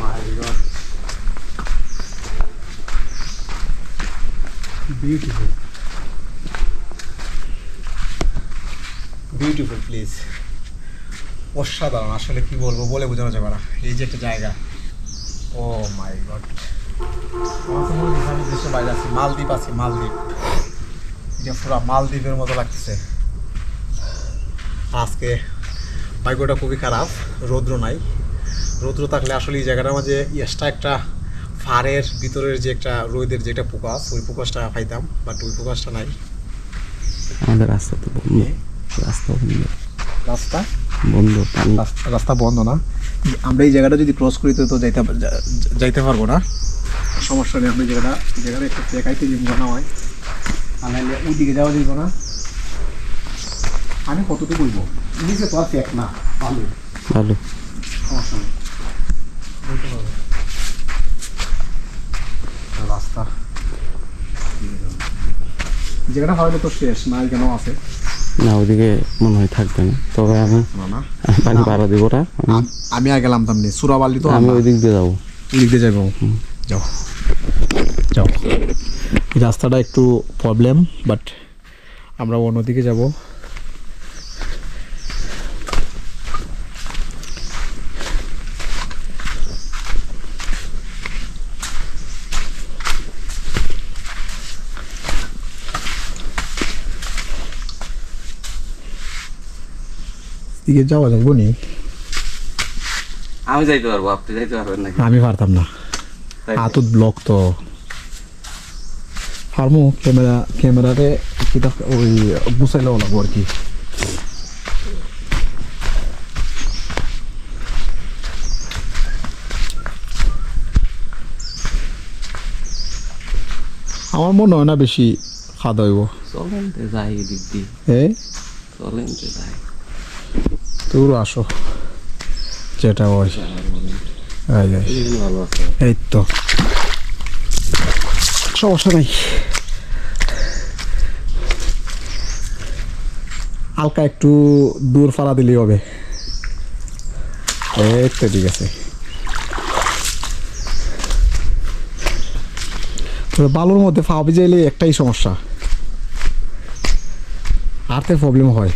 My God beautiful beautiful please অসাধারণ, আসলে কি বলব, বলে বোঝানো যাবে না। এই যে একটা জায়গা। Oh my God. দেশের বাইরে আছি, মালদ্বীপ আছি, মালদ্বীপ। এটা পুরো মালদ্বীপের মতো লাগতেছে। আজকে ভাগ্যটা খুবই খারাপ, রৌদ্র নাই। রৌদ্র থাকলে আসলে এই জায়গাটার মাঝে এক্সট্রা একটা ফারের ভিতরের যে একটা রোদের যে একটা প্রকাশ ওই প্রকাশটা পাইতাম বাট ওই প্রকাশটা নাই। আমাদের রাস্তা তো বন্ধ। রাস্তা বন্ধ। রাস্তা? বন্ধ রাস্তা- বন্ধ না। আমরা এই জায়গাটা যদি ক্রস করি তো তো যাইতে যাইতে পারব না। সমস্যা নেই আমরা জায়গাটা জায়গাটা একটু দেখাইতে দিব না হয়। আর নাহলে ওই দিকে যাওয়া যাইব না। আমি কতটুকু বলব? নিচে তো আর ফেক না ভালো। ভালো। সমস্যা নেই। বলতে পারব। রাস্তা। জায়গাটা হয়তো তো শেষ না কেন আছে? না ওদিকে মনে হয় থাকবে না। তবে আমি পানি পাড়া দিব না আমি- আর গেলাম তেমনি। সুরাবালি তো আমি আমরা- ওই দিক দিয়ে যাব এদিক দিয়ে যাব যাও। যাও রাস্তাটা একটু প্রবলেম বাট আমরা অন্যদিকে যাব। দিকে যাওয়া যাব নি। আমি যাইতে পারব আপনি যাইতে পারবেন নাকি? আমি পারতাম না। তাই তো। হাতত ব্লক তো। ফার্মো ক্যামেরা ক্যামেরাতে কিতা ওই গুছাইলেও লাগবো আর কি। আমার মনে হয় না বেশি খাওয়া হইব। চলেন যাই দিয়ে। এই? চলেন যাই। তোর আসো। যেটা ওই এই তো। সমস্যা নাই। হালকা একটু দূর ফালা দিলেই হবে। এই তো, ঠিক আছে। তবে বালুর মধ্যে ফা ভিজাইলে একটাই সমস্যা। হাতে প্রবলেম হয়।